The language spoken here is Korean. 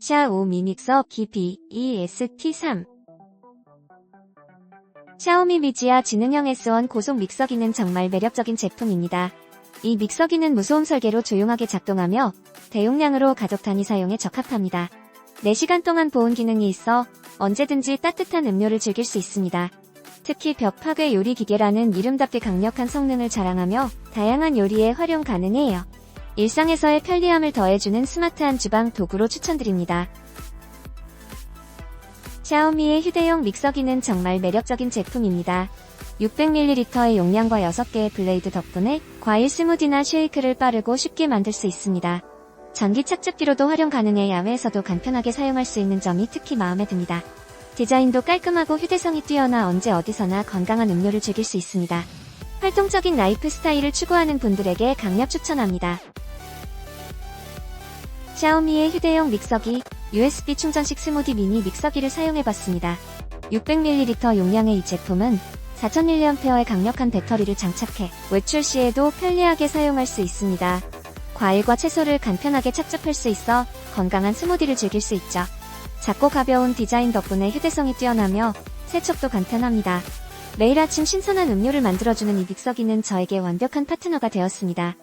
샤오미 믹서 기비 EST3 샤오미 미지아 지능형 S1 고속 믹서기는 정말 매력적인 제품입니다. 이 믹서기는 무소음 설계로 조용하게 작동하며 대용량으로 가족 단위 사용에 적합합니다. 4시간 동안 보온 기능이 있어 언제든지 따뜻한 음료를 즐길 수 있습니다. 특히 벽 파괴 요리 기계라는 이름답게 강력한 성능을 자랑하며 다양한 요리에 활용 가능해요. 일상에서의 편리함을 더해주는 스마트한 주방 도구로 추천드립니다. 샤오미의 휴대용 믹서기는 정말 매력적인 제품입니다. 600ml의 용량과 6개의 블레이드 덕분에 과일 스무디나 쉐이크를 빠르고 쉽게 만들 수 있습니다. 전기 착즙기로도 활용 가능해 야외에서도 간편하게 사용할 수 있는 점이 특히 마음에 듭니다. 디자인도 깔끔하고 휴대성이 뛰어나 언제 어디서나 건강한 음료를 즐길 수 있습니다. 활동적인 라이프 스타일을 추구하는 분들에게 강력 추천합니다. 샤오미의 휴대용 믹서기, USB 충전식 스무디 미니 믹서기를 사용해봤습니다. 600ml 용량의 이 제품은 4000mAh의 강력한 배터리를 장착해 외출 시에도 편리하게 사용할 수 있습니다. 과일과 채소를 간편하게 착즙할 수 있어 건강한 스무디를 즐길 수 있죠. 작고 가벼운 디자인 덕분에 휴대성이 뛰어나며 세척도 간편합니다. 매일 아침 신선한 음료를 만들어주는 이 믹서기는 저에게 완벽한 파트너가 되었습니다.